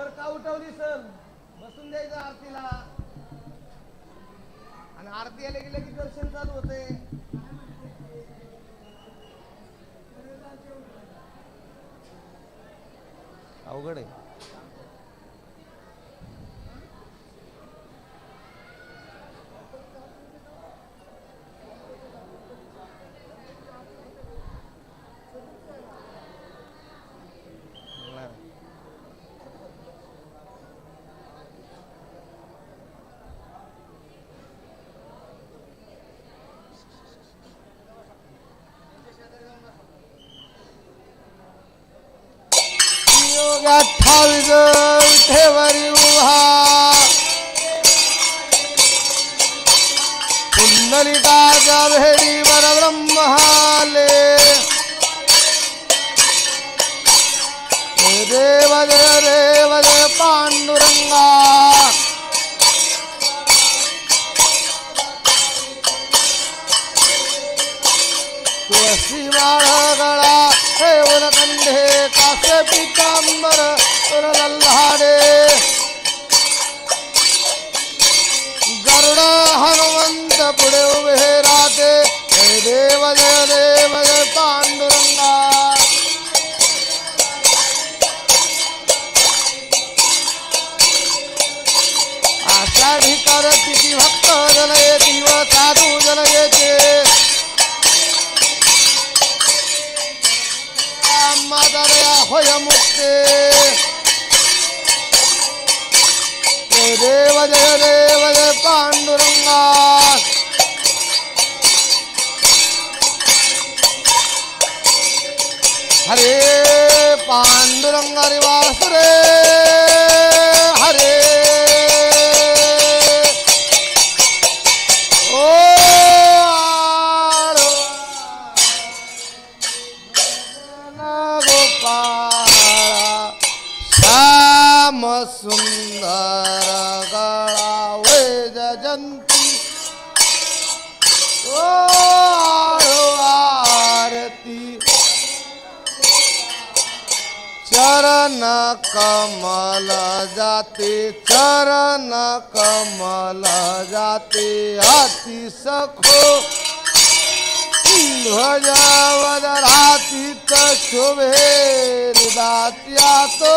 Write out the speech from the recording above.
Sir का उठवली sir बसून द्यायचं आरतीला. आणि आरती आले गेले की दर्शन चालू होते. अवघड आहे. योग अठ्ठावीस विठेवरी उभा. पुंडलिकाच्या भेडी परब्रह्माले देव जय देव जय पांडुरंगा. तुळशी माळ पितांबर लल्हाडे गरुड हनुमंत पुढे उभे राहते। जय देव जय देव जय पांडुरंगा। आषाढी करती भक्त जन येती व साधू जन येते मादरया होय मुक्ते जय देव जय देव जय पांडुरंगा श्याम सुंदर गळा वेज जंती ओ आरती. चरण कमल जाते चरण कमल जाते अति सखो. ध्वजावदरातीत chover da teatro.